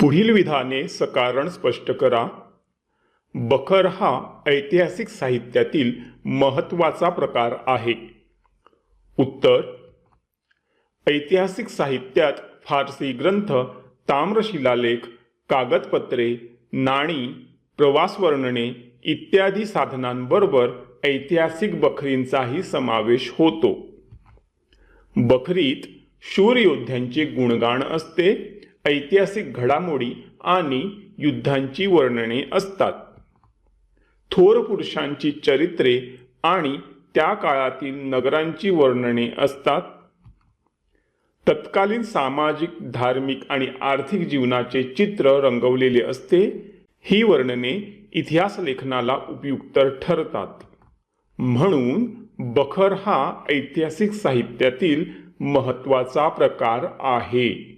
पुढील विधाने सकारण स्पष्ट करा. बखर हा ऐतिहासिक साहित्यातील महत्त्वाचा प्रकार आहे. उत्तर ऐतिहासिक साहित्यात फारसी ग्रंथ ताम्रशिलालेख कागदपत्रे नाणी प्रवासवर्णने इत्यादी साधनांबरोबर ऐतिहासिक बखरींचाही समावेश होतो. बखरीत शूर योद्ध्यांचे असते ऐतिहासिक घडामोडी आणि युद्धांची वर्णने असतात. थोर पुरुषांची चरित्रे आणि त्या काळातील नगरांची वर्णने असतात. तत्कालीन सामाजिक धार्मिक आणि आर्थिक जीवनाचे चित्र रंगवलेले असते. ही वर्णने इतिहास लेखनाला उपयुक्त ठरतात. म्हणून बखर हा ऐतिहासिक साहित्यातील महत्त्वाचा प्रकार आहे.